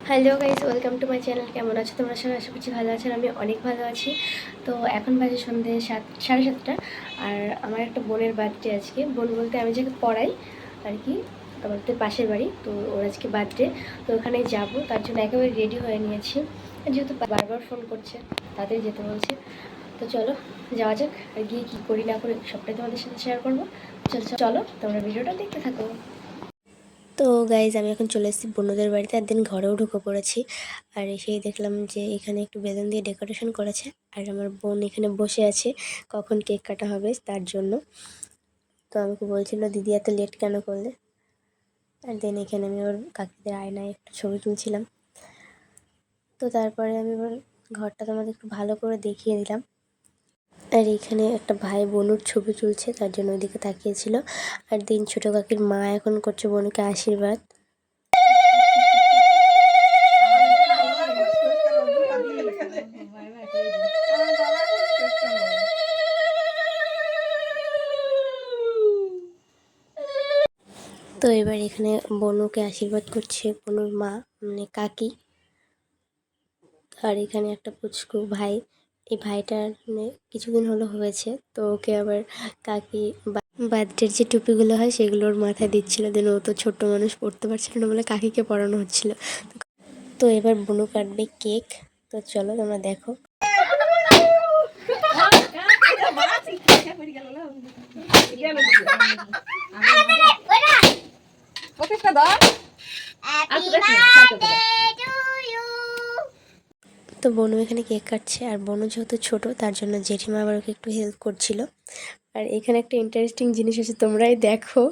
Hello guys welcome to my channel কেমন আছো তোমরা সবাই? আশা করছি ভালো আছেন, আমি অনেক ভালো আছি। তো এখন বাজে সন্ধ্যে সাত, সাড়ে সাতটা। আর আমার একটা বোনের বার্থডে আজকে। বোন বলতে আমি যাকে পড়াই, আর কি আমাদের পাশের বাড়ি, তো ওর আজকে বার্থডে তো ওখানে যাব, তার জন্য একেবারে রেডি হয়ে নিয়েছি। যেহেতু বারবার ফোন করছে, তাদের যেতে বলছে। তো চলো, যাওয়া যাক, আর গিয়ে কী করি না করি, সবটাই তোমাদের সাথে শেয়ার করব। চলো চলো, তোমরা ভিডিওটা দেখতে থাকো। তো গাইজ আমি এখন চলে এসেছি বন্ধুদের বাড়িতে। একদিন ঘরেও ঢুকে পড়েছি। আর এসেই দেখলাম যে এখানে একটু বেলুন দিয়ে ডেকোরেশন করেছে। আর আমার বোন এখানে বসে আছে কখন কেক কাটা হবে তার জন্য। তো আমাকে বলছিল, দিদি, এত লেট কেন করলে? আর দেন এখানে আমি ওর কাকিদের আয়নায় একটু ছবি তুলছিলাম। তো তারপরে আমি ওর ঘরটা তোমাদের একটু ভালো করে দেখিয়ে দিলাম। আর এখানে একটা ভাই বোনুর ছবি তুলছে, তার জন্য ওইদিকে তাকিয়েছিল। আর দিন ছোট কাকির মা এখন করছে বোনকে আশীর্বাদ। তো এবার এখানে বনুকে আশীর্বাদ করছে বনুর মা মানে কাকি। আর এখানে একটা পুচকু ভাই এই ভাইটার মানে কিছুদিন হলো হয়েছে, তো ওকে আবার কাকি বার্থডের যে টুপিগুলো হয় সেগুলো ওর মাথায় দিচ্ছিল দেন ও তো ছোট্ট মানুষ, পড়তে পারছিল না বলে কাকিকে পড়ানো হচ্ছিল। তো এবার বনু কাটবে কেক, তো চলো তোমরা দেখো। প্রত্যেকটা দাও তো বনু এখানে কেক কাটছে আর বনু যেহেতু ছোট তার জন্য জেঠিমা আবার ওকে একটু হেল্প করছিল। আর এখানে একটা ইন্টারেস্টিং জিনিস আছে তোমরাই দেখো।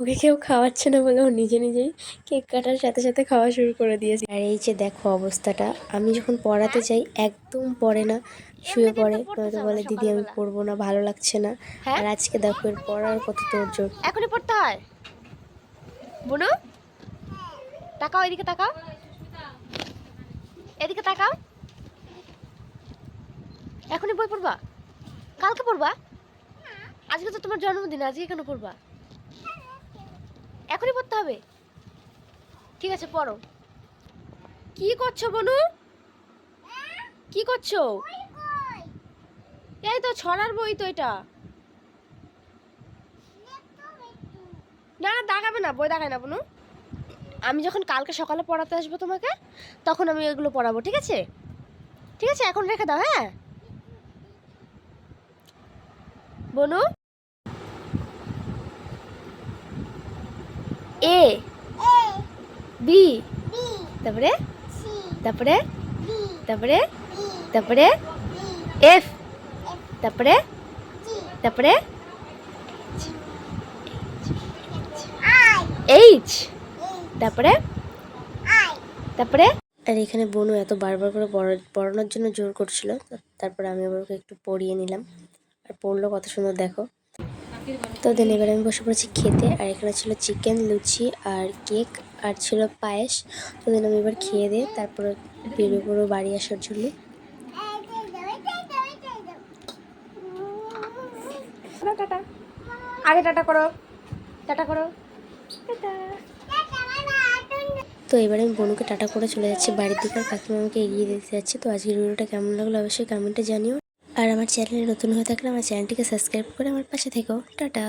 ওকে কেউ খাওয়াচ্ছে না বলে ও নিজে নিজেই কেক কাটার সাথে সাথে খাওয়া শুরু করে দিয়েছে। আর এই যে দেখো অবস্থাটা আমি যখন পড়াতে চাই একদম পড়ে না শুয়ে পড়ে। নয়তো বলে দিদি আমি পড়ব না ভালো লাগছে না। আর আজকে দেখো এর পড়ার কত তোর জোর এখনই পড়তে হয়? বুনু? তাকাও এদিকে তাকাও। এদিকে তাকাও। এখনই বই পড়বা? কালকে পড়বা? আজকে তো তোমার জন্মদিন, আজকে কেন পড়বা? এখনই পড়তে হবে? ঠিক আছে, পড়ো। কি করছ বনু? কি করছ? এই তো, ছড়ার বই তো এটা। না না দাগাবে না, বই দাগায় না বনু। আমি যখন কালকে সকালে পড়াতে আসব তোমাকে, তখন আমি এগুলো পড়াবো, ঠিক আছে? ঠিক আছে, এখন রেখে দাও হ্যাঁ? বনু? এ। বি। তারপরে? তারপরে? তারপরে? তারপরে? এফ। তারপরে? তারপরে? এইচ। তারপরে? তারপরে? আর এখানে বোনও এত বারবার করে পড়া- পড়ানোর জন্য জোর করছিল, তারপরে আমি ওকে একটু পড়িয়ে নিলাম। আর পড়ল কত সুন্দর দেখো। তো দেন এবার আমি বসে পড়েছি খেতে আর এখানে ছিল চিকেন লুচি আর কেক আর ছিল পায়েস। তো দেন আমি এবার খেয়ে দিয়ে তারপরে বেরো বেরো বাড়ি আসার জন্য। টাটা আগে টাটা করো। টাটা করো। টাটা তো এবারে আমি বোনকে টাটা করে চলে যাচ্ছি বাড়ির দিকে আর কাকিমা আমাকে এগিয়ে দিতে যাচ্ছে। তো আজকের ভিডিওটা কেমন লাগল অবশ্যই কমেন্টে জানিও। আর আমার চ্যানেলে নতুন হয়ে থাকলে আমার চ্যানেলটিকে সাবস্ক্রাইব করে আমার পাশে থেকো। টাটা।